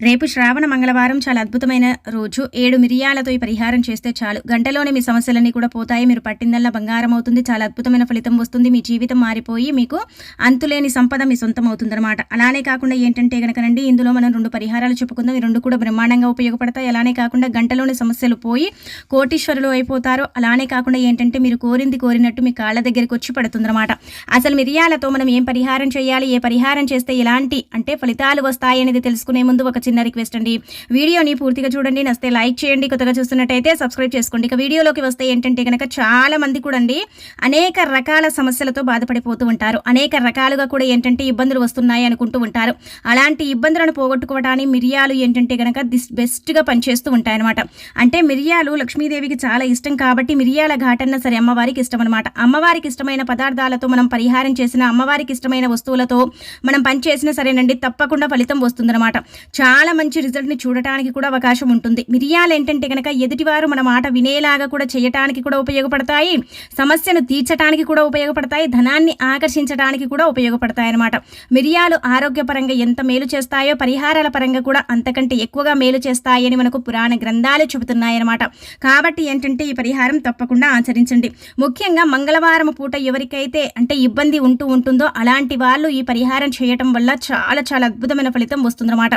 రేపు శ్రావణ మంగళవారం చాలా అద్భుతమైన రోజు. ఏడు మిరియాలతో ఈ పరిహారం చేస్తే చాలు. గంటలోనే మీ సమస్యలన్నీ కూడా పోతాయి. మీరు పట్టిందల్లా బంగారం అవుతుంది. చాలా అద్భుతమైన ఫలితం వస్తుంది. మీ జీవితం మారిపోయి మీకు అంతులేని సంపద మీ సొంతం అవుతుందన్నమాట. అలానే కాకుండా ఏంటంటే కనుకనండి ఇందులో మనం రెండు పరిహారాలు చెప్పుకుందాం. ఈ రెండు కూడా బ్రహ్మాండంగా ఉపయోగపడతాయి. అలానే కాకుండా గంటలోని సమస్యలు పోయి కోటీశ్వరులు అయిపోతారు. అలానే కాకుండా ఏంటంటే మీరు కోరింది కోరినట్టు మీ కాళ్ళ దగ్గరికి వచ్చి పడుతుందన్నమాట. అసలు మిరియాలతో మనం ఏం పరిహారం చేయాలి? ఏ పరిహారం చేస్తే ఎలాంటి అంటే ఫలితాలు వస్తాయి అనేది తెలుసుకునే ముందు ఒక చిన్న రిక్వెస్ట్ అండి? వీడియోని పూర్తిగా చూడండి నస్తే లైక్ చేయండి. కొత్తగా చూస్తున్నట్టయితే సబ్స్క్రైబ్ చేసుకోండి. ఇక వీడియోలోకి వస్తే ఏంటంటే కనుక చాలా మంది కూడా అండి అనేక రకాల సమస్యలతో బాధపడిపోతూ ఉంటారు. అనేక రకాలుగా కూడా ఏంటంటే ఇబ్బందులు వస్తున్నాయి అనుకుంటూ ఉంటారు. అలాంటి ఇబ్బందులను పోగొట్టుకోవడానికి మిరియాలు ఏంటంటే కనుక దిస్ బెస్ట్గా పనిచేస్తూ ఉంటాయి అనమాట అంటే మిరియాలు లక్ష్మీదేవికి చాలా ఇష్టం కాబట్టి మిరియాల ఘాటన్న సరే అమ్మవారికి ఇష్టం అనమాట అమ్మవారికి ఇష్టమైన పదార్థాలతో మనం పరిహారం చేసిన అమ్మవారికి ఇష్టమైన వస్తువులతో మనం పనిచేసినా సరేనండి తప్పకుండా ఫలితం వస్తుందన్నమాట. చాలా చాలా మంచి రిజల్ట్ని చూడటానికి కూడా అవకాశం ఉంటుంది. మిరియాలు ఏంటంటే కనుక ఎదుటివారు మన మాట వినేలాగా కూడా చేయటానికి కూడా ఉపయోగపడతాయి. సమస్యను తీర్చడానికి కూడా ఉపయోగపడతాయి. ధనాన్ని ఆకర్షించడానికి కూడా ఉపయోగపడతాయి అన్నమాట. మిరియాలు ఆరోగ్యపరంగా ఎంత మేలు చేస్తాయో పరిహారాల పరంగా కూడా అంతకంటే ఎక్కువగా మేలు చేస్తాయని మనకు పురాణ గ్రంథాలు చెబుతున్నాయి అన్నమాట. కాబట్టి ఏంటంటే ఈ పరిహారం తప్పకుండా ఆచరించండి. ముఖ్యంగా మంగళవారం పూట ఎవరికైతే అంటే ఇబ్బంది ఉంటూ ఉంటుందో అలాంటి వాళ్ళు ఈ పరిహారం చేయటం వల్ల చాలా చాలా అద్భుతమైన ఫలితం వస్తుందన్నమాట.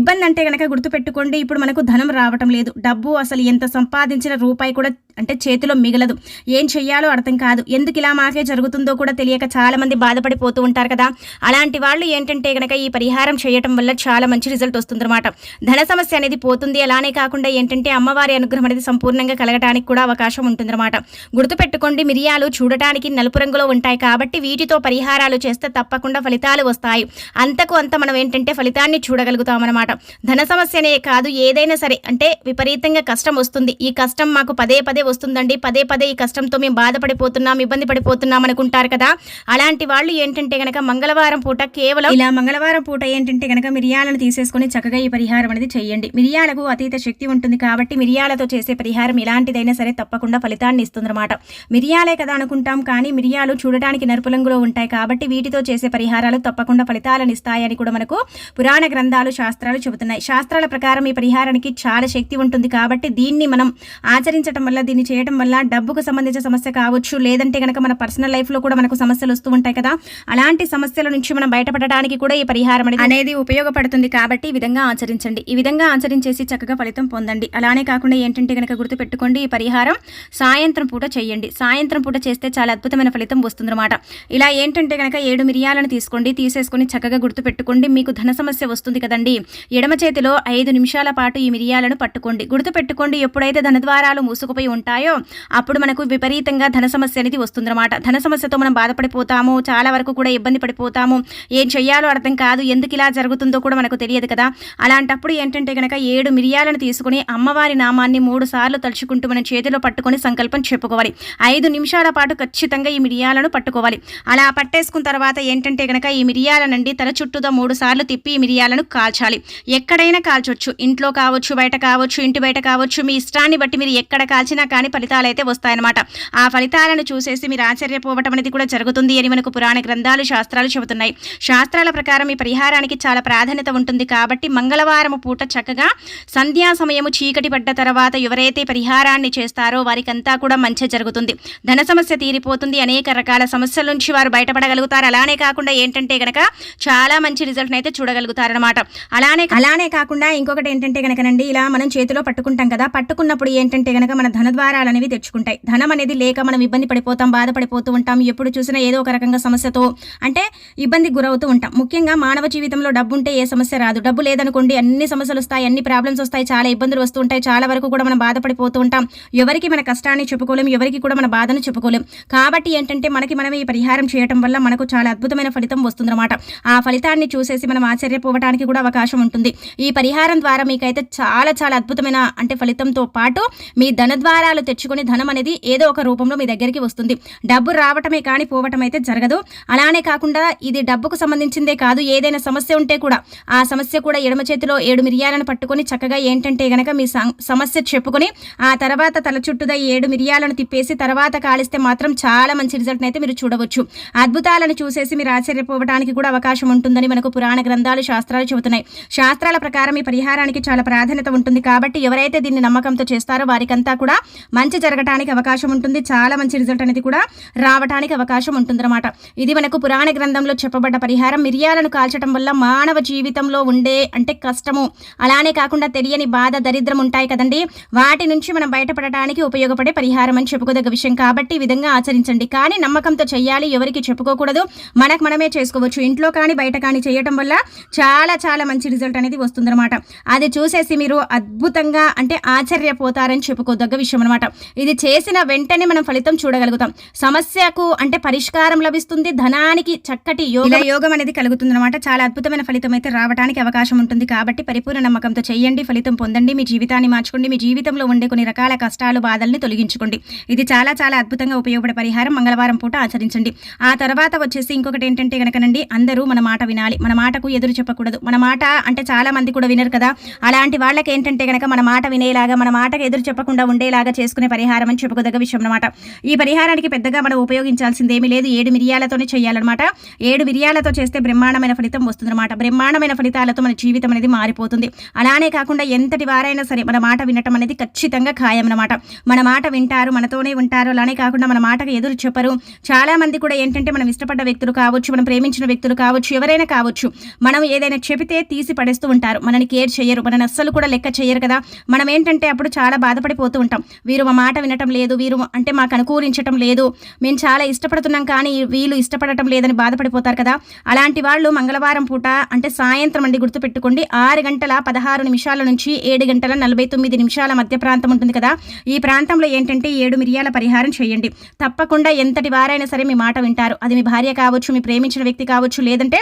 ఇబ్బంది అంటే కనుక గుర్తుపెట్టుకోండి. ఇప్పుడు మనకు ధనం రావటం లేదు. డబ్బు అసలు ఎంత సంపాదించిన రూపాయి కూడా అంటే చేతిలో మిగలదు. ఏం చెయ్యాలో అర్థం కాదు. ఎందుకు ఇలా మాకే జరుగుతుందో కూడా తెలియక చాలామంది బాధపడిపోతూ ఉంటారు కదా. అలాంటి వాళ్ళు ఏంటంటే కనుక ఈ పరిహారం చేయటం వల్ల చాలా మంచి రిజల్ట్ వస్తుందన్నమాట. ధన సమస్య అనేది పోతుంది. అలానే కాకుండా ఏంటంటే అమ్మవారి అనుగ్రహం అనేది సంపూర్ణంగా కలగడానికి కూడా అవకాశం ఉంటుందన్నమాట. గుర్తుపెట్టుకోండి మిరియాలు చూడటానికి నలుపు రంగులో ఉంటాయి కాబట్టి వీటితో పరిహారాలు చేస్తే తప్పకుండా ఫలితాలు వస్తాయి. అంతకు అంత మనం ఏంటంటే ఫలితాన్ని చూడగలుగుతామన్నమాట. ధన సమస్యనే కాదు ఏదైనా సరే. అంటే విపరీతంగా కష్టం వస్తుంది. ఈ కష్టం మాకు పదే పదే వస్తుందండి. పదే పదే ఈ కష్టంతో మేము బాధపడిపోతున్నాం ఇబ్బంది పడిపోతున్నాం అనుకుంటారు కదా. అలాంటి వాళ్ళు ఏంటంటే గనక మంగళవారం పూట కేవలం ఇలా మంగళవారం పూట ఏంటంటే గనక మిరియాలను తీసేసుకొని చక్కగా ఈ పరిహారం అనేది చేయండి. మిరియాలకు అతీత శక్తి ఉంటుంది కాబట్టి మిరియాలతో చేసే పరిహారం ఎలాంటిదైనా సరే తప్పకుండా ఫలితాన్ని ఇస్తుందన్నమాట. మిరియాలే కదా అనుకుంటాం కానీ మిరియాలు చూడడానికి నరుపు రంగులో ఉంటాయి కాబట్టి వీటితో చేసే పరిహారాలు తప్పకుండా ఫలితాలను ఇస్తాయని కూడా మనకు పురాణ గ్రంథాలు శాస్త్రాలు చెబుతున్నాయి. శాస్త్రాల ప్రకారం ఈ పరిహారానికి చాలా శక్తి ఉంటుంది కాబట్టి దీన్ని మనం ఆచరించడం వల్ల దీన్ని చేయడం వల్ల డబ్బుకు సంబంధించిన సమస్య కావచ్చు లేదంటే కనుక మన పర్సనల్ లైఫ్లో కూడా మనకు సమస్యలు వస్తూ ఉంటాయి కదా. అలాంటి సమస్యల నుంచి మనం బయటపడడానికి కూడా ఈ పరిహారం అనేది- అనేది ఉపయోగపడుతుంది కాబట్టి ఈ విధంగా ఆచరించండి. ఈ విధంగా ఆచరించేసి చక్కగా ఫలితం పొందండి. అలానే కాకుండా ఏంటంటే కనుక గుర్తుపెట్టుకోండి ఈ పరిహారం సాయంత్రం పూట చేయండి. సాయంత్రం పూట చేస్తే చాలా అద్భుతమైన ఫలితం వస్తుందన్నమాట. ఇలా ఏంటంటే కనుక ఏడు మిరియాలను తీసుకోండి తీసేసుకొని చక్కగా గుర్తుపెట్టుకోండి. మీకు ధన సమస్య వస్తుంది కదండి. ఎడమ చేతిలో ఐదు నిమిషాల పాటు ఈ మిరియాలను పట్టుకోండి. గుర్తుపెట్టుకోండి ఎప్పుడైతే ధన ద్వారాలు మూసుకుపోయి ఉంటాయో? అప్పుడు మనకు విపరీతంగా ధన సమస్య అనేది వస్తుందన్నమాట. ధన సమస్యతో మనం బాధపడిపోతాము చాలా వరకు కూడా ఇబ్బంది పడిపోతాము. ఏం చెయ్యాలో అర్థం కాదు ఎందుకు ఇలా జరుగుతుందో కూడా మనకు తెలియదు కదా. అలాంటప్పుడు ఏంటంటే కనుక ఏడు మిరియాలను తీసుకుని అమ్మవారి నామాన్ని మూడు సార్లు తలుచుకుంటూ మనం చేతిలో పట్టుకొని సంకల్పం చెప్పుకోవాలి. ఐదు నిమిషాల పాటు ఖచ్చితంగా ఈ మిరియాలను పట్టుకోవాలి. అలా పట్టేసుకున్న తర్వాత ఏంటంటే కనుక ఈ మిరియాలనండి తల చుట్టూతో మూడు సార్లు తిప్పి ఈ మిరియాలను కాల్చాలి. ఎక్కడైనా కాల్చొచ్చు. ఇంట్లో కావచ్చు బయట కావచ్చు ఇంటి బయట కావచ్చు మీ ఇష్టాన్ని బట్టి మీరు ఎక్కడ కాల్చినా కానీ ఫలితాలు అయితే వస్తాయన్నమాట. ఆ ఫలితాలను చూసేసి మీరు ఆశ్చర్యపోవటం అనేది కూడా జరుగుతుంది అని మనకు పురాణ గ్రంథాలు శాస్త్రాలు చెబుతున్నాయి. శాస్త్రాల ప్రకారం ఈ పరిహారానికి చాలా ప్రాధాన్యత ఉంటుంది కాబట్టి మంగళవారం పూట చక్కగా సంధ్యా సమయము చీకటి పడ్డ తర్వాత ఎవరైతే పరిహారాన్ని చేస్తారో వారికంతా కూడా మంచి జరుగుతుంది. ధన సమస్య తీరిపోతుంది. అనేక రకాల సమస్యల నుంచి వారు బయటపడగలుగుతారు. అలానే కాకుండా ఏంటంటే గనక చాలా మంచి రిజల్ట్ అయితే చూడగలుగుతారనమాట అలానే అలానే కాకుండా ఇంకొకటి ఏంటంటే గనకనండి ఇలా మనం చేతిలో పట్టుకుంటాం కదా పట్టుకున్నప్పుడు ఏంటంటే గనక మన ధన ద్వారాలు అనేవి తెచ్చుకుంటాయి. ధనం అనేది లేక మనం ఇబ్బంది పడిపోతాం బాధపడిపోతూ ఉంటాం ఎప్పుడు చూసినా ఏదో ఒక రకంగా సమస్యతో అంటే ఇబ్బందికి గురవుతూ ఉంటాం. ముఖ్యంగా మానవ జీవితంలో డబ్బు ఉంటే ఏ సమస్య రాదు. డబ్బు లేదనుకోండి అన్ని సమస్యలు వస్తాయి అన్ని ప్రాబ్లమ్స్ వస్తాయి చాలా ఇబ్బందులు వస్తూ ఉంటాయి చాలా వరకు కూడా మనం బాధపడిపోతూ ఉంటాం. ఎవరికి మన కష్టాన్ని చెప్పుకోలేం ఎవరికి కూడా మన బాధను చెప్పుకోలేం. కాబట్టి ఏంటంటే మనకి మనం ఈ పరిహారం చేయటం వల్ల మనకు చాలా అద్భుతమైన ఫలితం వస్తుందన్నమాట. ఆ ఫలితాన్ని చూసేసి మనం ఆశ్చర్యపోవడానికి కూడా అవకాశం ఉంటుంది. ఈ పరిహారం ద్వారా మీకైతే చాలా చాలా అద్భుతమైన అంటే ఫలితంతో పాటు మీ ధన ద్వారా ఆదాయాలు తెచ్చుకొని ధనం అనేది ఏదో ఒక రూపంలో మీ దగ్గరికి వస్తుంది. డబ్బు రావటమే కానీ పోవటం అయితే జరగదు. అలానే కాకుండా ఇది డబ్బుకు సంబంధించిందే కాదు ఏదైనా సమస్య ఉంటే కూడా. ఆ సమస్య కూడా ఎడమ చేతిలో ఏడు మిరియాలను పట్టుకొని చక్కగా ఏంటంటే గనక మీ సం- సమస్య చెప్పుకొని ఆ తర్వాత తల చుట్టూదా ఏడు మిరియాలను తిప్పేసి తర్వాత కాలిస్తే మాత్రం చాలా మంచి రిజల్ట్ అయితే మీరు చూడవచ్చు. అద్భుతాలను చూసేసి మీరు ఆశ్చర్యపోవడానికి కూడా అవకాశం ఉంటుందని మనకు పురాణ గ్రంథాలు శాస్త్రాలు చెబుతున్నాయి. శాస్త్రాల ప్రకారం ఈ పరిహారానికి చాలా ప్రాధాన్యత ఉంటుంది. కాబట్టి ఎవరైతే దీన్ని నమ్మకంతో చేస్తారో వారికంతా కూడా మంచి జరగటానికి అవకాశం ఉంటుంది. చాలా మంచి రిజల్ట్ అనేది కూడా రావడానికి అవకాశం ఉంటుందన్నమాట. ఇది మనకు పురాణ గ్రంథంలో చెప్పబడ్డ పరిహారం. మిరియాలను కాల్చడం వల్ల మానవ జీవితంలో ఉండే అంటే కష్టము. అలానే కాకుండా తెలియని బాధ దరిద్రం ఉంటాయి కదండి. వాటి నుంచి మనం బయటపడటానికి ఉపయోగపడే పరిహారం అని చెప్పుకోదగ్గ విషయం. కాబట్టి ఈ విధంగా ఆచరించండి. కానీ నమ్మకంతో చేయాలి. ఎవరికి చెప్పుకోకూడదు. మనకు మనమే చేసుకోవచ్చు. ఇంట్లో కానీ బయట కానీ చేయటం వల్ల చాలా చాలా మంచి రిజల్ట్ అనేది వస్తుందన్నమాట. అది చూసేసి మీరు అద్భుతంగా అంటే ఆశ్చర్యపోతారని చెప్పుకోదగ్గ విషయం అనమాట ఇది చేసిన వెంటనే మనం ఫలితం చూడగలుగుతాం. సమస్యకు అంటే పరిష్కారం లభిస్తుంది ధనానికి చక్కటి యోగ యోగం అనేది కలుగుతుంది అనమాట చాలా అద్భుతమైన ఫలితం అయితే రావడానికి అవకాశం ఉంటుంది కాబట్టి పరిపూర్ణ నమ్మకంతో చేయండి ఫలితం పొందండి మీ జీవితాన్ని మార్చుకోండి మీ జీవితంలో ఉండే కొన్ని రకాల కష్టాలు బాధల్ని తొలగించుకోండి. ఇది చాలా చాలా అద్భుతంగా ఉపయోగపడే పరిహారం. మంగళవారం పూట ఆచరించండి. ఆ తర్వాత వచ్చేసి ఇంకొకటి ఏంటంటే కనుకనండి అందరూ మన మాట వినాలి. మన మాటకు ఎదురు చెప్పకూడదు. మన మాట అంటే చాలా మంది కూడా వినరు కదా. అలాంటి వాళ్ళకి ఏంటంటే కనుక మన మాట వినేలాగా మన మాటకు ఎదురు చెప్పకుండా ఉండేలాగా చేసుకునే పరిహారం అని చెప్పుకోదగ్గ విషయం అనమాట ఈ పరిహారానికి పెద్దగా మనం ఉపయోగించాల్సింది ఏమీ లేదు. ఏడు మిరియాలతోనే చేయాలన్నమాట. ఏడు మిరియాలతో చేస్తే బ్రహ్మాండమైన ఫలితం వస్తుందన్నమాట. బ్రహ్మాండమైన ఫలితాలతో మన జీవితం అనేది మారిపోతుంది. అలానే కాకుండా ఎంతటి వారైనా సరే మన మాట వినటం అనేది ఖచ్చితంగా ఖాయం అనమాట మన మాట వింటారు మనతోనే ఉంటారు. అలానే కాకుండా మన మాటకు ఎదురు చెప్పరు. చాలామంది కూడా ఏంటంటే మనం ఇష్టపడ్డ వ్యక్తులు కావచ్చు మనం ప్రేమించిన వ్యక్తులు కావచ్చు ఎవరైనా కావచ్చు మనం ఏదైనా చెబితే తీసి పడేస్తూ ఉంటారు. మనని కేర్ చేయరు. మనని అస్సలు కూడా లెక్క చేయరు కదా. మనం ఏంటంటే అప్పుడు చాలా బాధపడిపోతూ ఉంటాం. వీరు మా మాట వినటం లేదు వీరు అంటే మాకు అనుకూలించటం లేదు. మేము చాలా ఇష్టపడుతున్నాం కానీ వీళ్ళు ఇష్టపడటం లేదని బాధపడిపోతారు కదా. అలాంటి వాళ్ళు మంగళవారం పూట అంటే సాయంత్రం అండి గుర్తుపెట్టుకోండి ఆరు గంటల పదహారు నిమిషాల నుంచి ఏడు గంటల నలభై తొమ్మిది నిమిషాల మధ్య ప్రాంతం ఉంటుంది కదా. ఈ ప్రాంతంలో ఏంటంటే ఏడు మిరియాల పరిహారం చేయండి. తప్పకుండా ఎంతటి వారైనా సరే మీ మాట వింటారు. అది మీ భార్య కావచ్చు మీ ప్రేమించిన వ్యక్తి కావచ్చు లేదంటే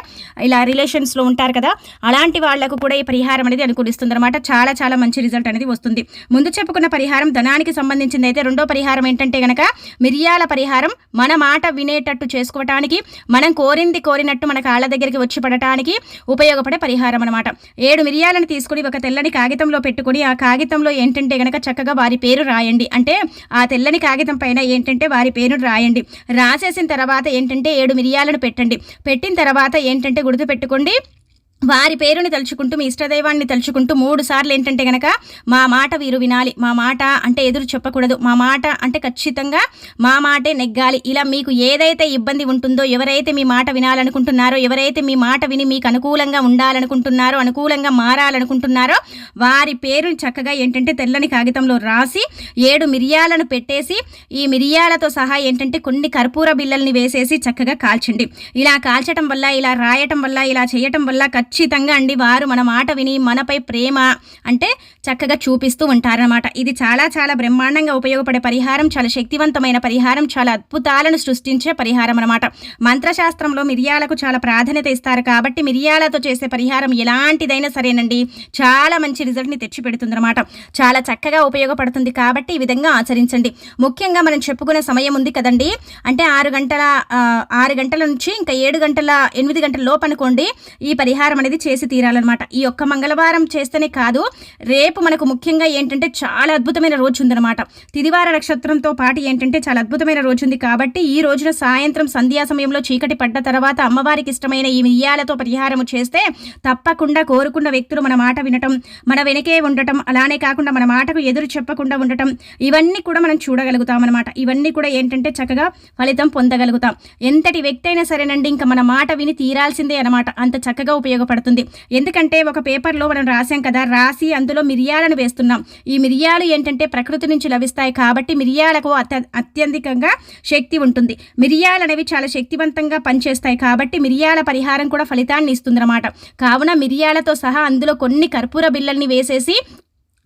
ఇలా రిలేషన్స్లో ఉంటారు కదా. అలాంటి వాళ్ళకు కూడా ఈ పరిహారం అనేది అనుకూలిస్తుంది అనమాట చాలా చాలా మంచి రిజల్ట్ అనేది వస్తుంది. ముందు చెప్పుకున్న పరిహారం ధనానికి సంబంధించింది అయితే రెండో పరిహారం ఏంటంటే గనక మిరియాల పరిహారం. మన మాట వినేటట్టు చేసుకోవటానికి మనం కోరింది కోరినట్టు మన కాళ్ళ దగ్గరికి వచ్చి పడటానికి ఉపయోగపడే పరిహారం అనమాట ఏడు మిరియాలను తీసుకుని ఒక తెల్లని కాగితంలో పెట్టుకుని ఆ కాగితంలో ఏంటంటే గనక చక్కగా వారి పేరు రాయండి. అంటే ఆ తెల్లని కాగితం పైన ఏంటంటే వారి పేరును రాయండి. రాసేసిన తర్వాత ఏంటంటే ఏడు మిరియాలను పెట్టండి. పెట్టిన తర్వాత ఏంటంటే గుర్తు పెట్టుకోండి వారి పేరుని తలుచుకుంటూ మీ ఇష్టదైవాన్ని తలుచుకుంటూ మూడు సార్లు ఏంటంటే గనక మా మాట వీరు వినాలి మా మాట అంటే ఎదురు చెప్పకూడదు మా మాట అంటే ఖచ్చితంగా మా మాటే నెగ్గాలి. ఇలా మీకు ఏదైతే ఇబ్బంది ఉంటుందో ఎవరైతే మీ మాట వినాలనుకుంటున్నారో ఎవరైతే మీ మాట విని మీకు అనుకూలంగా ఉండాలనుకుంటున్నారో అనుకూలంగా మారాలనుకుంటున్నారో వారి పేరుని చక్కగా ఏంటంటే తెల్లని కాగితంలో రాసి ఏడు మిరియాలను పెట్టేసి ఈ మిరియాలతో సహా ఏంటంటే కొన్ని కర్పూర బిల్లల్ని వేసేసి చక్కగా కాల్చండి. ఇలా కాల్చడం వల్ల ఇలా రాయటం వల్ల ఇలా చేయటం వల్ల ఖచ్చితంగా అండి వారు మన మాట విని మనపై ప్రేమ అంటే చక్కగా చూపిస్తూ ఉంటారనమాట ఇది చాలా చాలా బ్రహ్మాండంగా ఉపయోగపడే పరిహారం చాలా శక్తివంతమైన పరిహారం చాలా అద్భుతాలను సృష్టించే పరిహారం అనమాట మంత్రశాస్త్రంలో మిరియాలకు చాలా ప్రాధాన్యత ఇస్తారు కాబట్టి మిరియాలతో చేసే పరిహారం ఎలాంటిదైనా సరేనండి. చాలా మంచి రిజల్ట్ని తెచ్చిపెడుతుందన్నమాట. చాలా చక్కగా ఉపయోగపడుతుంది కాబట్టి ఈ విధంగా ఆచరించండి. ముఖ్యంగా మనం చెప్పుకునే సమయం ఉంది కదండి. అంటే ఆరు గంటల ఆరు గంటల నుంచి ఇంకా ఏడు గంటల ఎనిమిది గంటల లోపు అనుకోండి ఈ పరిహారం అనేది చేసి తీరాలన్నమాట. ఈ ఒక్క మంగళవారం చేస్తేనే కాదు రేపు మనకు ముఖ్యంగా ఏంటంటే చాలా అద్భుతమైన రోజు ఉందన్నమాట. తిదివార నక్షత్రంతో పాటు ఏంటంటే చాలా అద్భుతమైన రోజు ఉంది కాబట్టి ఈ రోజున సాయంత్రం సంధ్యా సమయంలో చీకటి పడ్డ తర్వాత అమ్మవారికి ఇష్టమైన ఈ మిరియాలతో పరిహారము చేస్తే తప్పకుండా కోరుకున్న వ్యక్తులు మన మాట వినటం మన వెనకే ఉండటం అలానే కాకుండా మన మాటకు ఎదురు చెప్పకుండా ఉండటం ఇవన్నీ కూడా మనం చూడగలుగుతాం అనమాట ఇవన్నీ కూడా ఏంటంటే చక్కగా ఫలితం పొందగలుగుతాం. ఎంతటి వ్యక్తి అయినా సరేనండి ఇంకా మన మాట విని తీరాల్సిందే అనమాట అంత చక్కగా ఉపయోగపడుతుంది. ఎందుకంటే ఒక పేపర్లో మనం రాసాం కదా రాసి అందులో మిరియాలను వేస్తున్నాం. ఈ మిరియాలు ఏంటంటే ప్రకృతి నుంచి లభిస్తాయి కాబట్టి మిరియాలకు అత్య అత్యధికంగా శక్తి ఉంటుంది. మిరియాలు అనేవి చాలా శక్తివంతంగా పనిచేస్తాయి కాబట్టి మిరియాల పరిహారం కూడా ఫలితాన్ని ఇస్తుందన్నమాట. కావున మిరియాలతో సహా అందులో కొన్ని కర్పూర బిళ్ళల్ని వేసేసి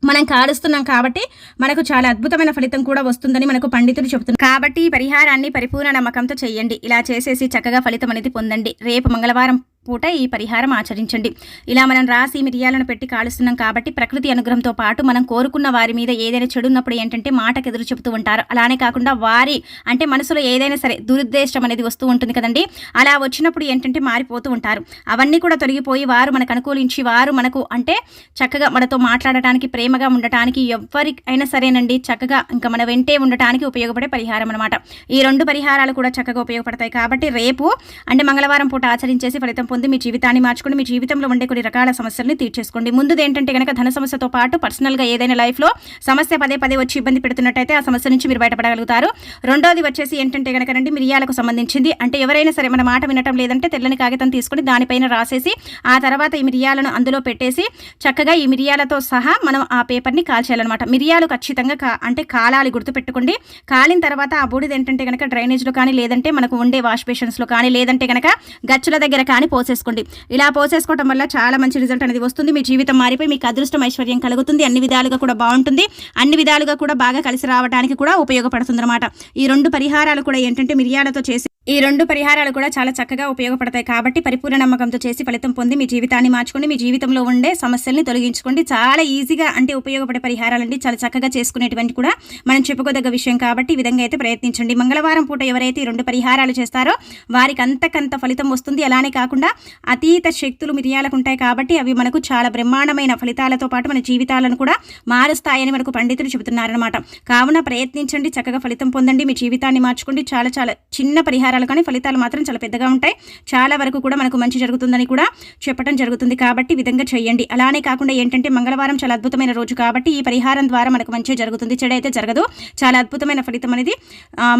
మనం కాలుస్తున్నాం కాబట్టి మనకు చాలా అద్భుతమైన ఫలితం కూడా వస్తుందని మనకు పండితులు చెబుతున్నారు. కాబట్టి ఈ పరిహారాన్ని పరిపూర్ణ నమ్మకంతో చేయండి. ఇలా చేసేసి చక్కగా ఫలితం అనేది పొందండి. రేపు మంగళవారం పూట ఈ పరిహారం ఆచరించండి. ఇలా మనం రాసి మిరియాలను పెట్టి కాలుస్తున్నాం కాబట్టి ప్రకృతి అనుగ్రహంతో పాటు మనం కోరుకున్న వారి మీద ఏదైనా చెడున్నప్పుడు ఏంటంటే మాటకు ఎదురు చెబుతూ ఉంటారు. అలానే కాకుండా వారి అంటే మనసులో ఏదైనా సరే దురుద్దేశం అనేది వస్తూ ఉంటుంది కదండి. అలా వచ్చినప్పుడు ఏంటంటే మారిపోతూ ఉంటారు. అవన్నీ కూడా తొలగిపోయి వారు మనకు అనుకూలించి వారు మనకు అంటే చక్కగా మనతో మాట్లాడటానికి ప్రేమగా ఉండటానికి ఎవరికైనా సరేనండి. చక్కగా ఇంకా మన వెంటే ఉండటానికి ఉపయోగపడే పరిహారం అనమాట ఈ రెండు పరిహారాలు కూడా చక్కగా ఉపయోగపడతాయి కాబట్టి రేపు అంటే మంగళవారం పూట ఆచరించేసి ఫలితం పొంది మీ జీవితాన్ని మార్చుకుని మీ జీవితంలో ఉండే కొన్ని రకాల సమస్యల్ని తీర్చేసుకోండి. ముందు ఏంటంటే కనుక ధన సమస్యతో పాటు పర్సనల్గా ఏదైనా లైఫ్లో సమస్య పదే పదే వచ్చి ఇబ్బంది పెడుతున్నట్టయితే ఆ సమస్య నుంచి మీరు బయటపడగలుగుతారు. రెండోది వచ్చేసి ఏంటంటే కనుక రండి మిరియాలకు సంబంధించింది. అంటే ఎవరైనా సరే మన మాట వినటం లేదంటే తెల్లని కాగితం తీసుకుని దానిపైన రాసేసి ఆ తర్వాత ఈ మిరియాలను అందులో పెట్టేసి చక్కగా ఈ మిరియాలతో సహా మనం ఆ పేపర్ని కాల్చేయాలన్నమాట. మిరియాలు ఖచ్చితంగా కా అంటే కాలాలి గుర్తుపెట్టుకోండి. కాలిన తర్వాత ఆ బూడిద ఏంటంటే కనుక డ్రైనేజ్లో కానీ లేదంటే మనకు ఉండే వాష్ బేషన్స్లో కానీ లేదంటే కనుక గచ్చుల దగ్గర కానీ పోసేసుకోండి. ఇలా పోసేసుకోవడం వల్ల చాలా మంచి రిజల్ట్ అనేది వస్తుంది. మీ జీవితం మారిపోయి మీకు అదృష్టం ఐశ్వర్యం కలుగుతుంది. అన్ని విధాలుగా కూడా బాగుంటుంది. అన్ని విధాలుగా కూడా బాగా కలిసి రావడానికి కూడా ఉపయోగపడుతుంది అనమాట ఈ రెండు పరిహారాలు కూడా ఏంటంటే మిరియాలతో చేసి ఈ రెండు పరిహారాలు కూడా చాలా చక్కగా ఉపయోగపడతాయి కాబట్టి పరిపూర్ణ నమ్మకంతో చేసి ఫలితం పొంది మీ జీవితాన్ని మార్చుకోండి మీ జీవితంలో ఉండే సమస్యల్ని తొలగించుకోండి. చాలా ఈజీగా అంటే ఉపయోగపడే పరిహారాలండి. చాలా చక్కగా చేసుకునేటువంటి కూడా మనం చెప్పుకోదగ్గ విషయం కాబట్టి ఈ విధంగా అయితే ప్రయత్నించండి. మంగళవారం పూట ఎవరైతే ఈ రెండు పరిహారాలు చేస్తారో వారికి అంతకంత ఫలితం వస్తుంది. అలానే కాకుండా అతీత శక్తులు మిరియాలకు ఉంటాయి కాబట్టి అవి మనకు చాలా బ్రహ్మాండమైన ఫలితాలతో పాటు మన జీవితాలను కూడా మారుస్తాయని మనకు పండితులు చెబుతున్నారనమాట కావున ప్రయత్నించండి. చక్కగా ఫలితం పొందండి. మీ జీవితాన్ని మార్చుకోండి. చాలా చాలా చిన్న పరిహారాలు కానీ ఫలితాలు మాత్రం చాలా పెద్దగా ఉంటాయి. చాలా వరకు కూడా మనకు మంచి జరుగుతుందని కూడా చెప్పడం జరుగుతుంది కాబట్టి విధంగా చేయండి. అలానే కాకుండా ఏంటంటే మంగళవారం చాలా అద్భుతమైన రోజు కాబట్టి ఈ పరిహారం ద్వారా మనకు మంచి జరుగుతుంది. చెడు అయితే జరగదు. చాలా అద్భుతమైన ఫలితం అనేది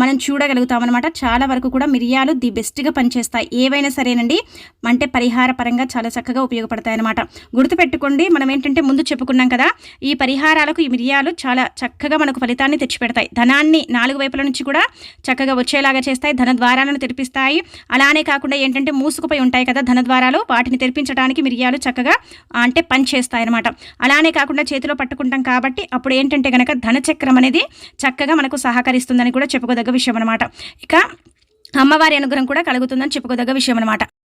మనం చూడగలుగుతాం అనమాట చాలా వరకు కూడా మిరియాలు ది బెస్ట్గా పనిచేస్తాయి. ఏవైనా సరేనండి. అంటే పరిహార పరంగా చాలా చక్కగా ఉపయోగపడతాయి అనమాట గుర్తుపెట్టుకోండి మనం ఏంటంటే ముందు చెప్పుకున్నాం కదా ఈ పరిహారాలకు ఈ మిరియాలు చాలా చక్కగా మనకు ఫలితాన్ని తెచ్చిపెడతాయి. ధనాన్ని నాలుగు వైపుల నుంచి కూడా చక్కగా వచ్చేలాగా చేస్తాయి. ధన ద్వారా ద్వారాలను తెరిపిస్తాయి. అలానే కాకుండా ఏంటంటే మూసుకుపోయి ఉంటాయి కదా ధన ద్వారాలు వాటిని తెరిపించడానికి మిరియాలు చక్కగా అంటే పని చేస్తాయి అనమాట అలానే కాకుండా చేతిలో పట్టుకుంటాం కాబట్టి అప్పుడు ఏంటంటే కనుక ధనచక్రం అనేది చక్కగా మనకు సహకరిస్తుందని కూడా చెప్పుకోదగ్గ విషయం అనమాట ఇక అమ్మవారి అనుగ్రహం కూడా కలుగుతుందని చెప్పుకోదగ్గ విషయం అనమాట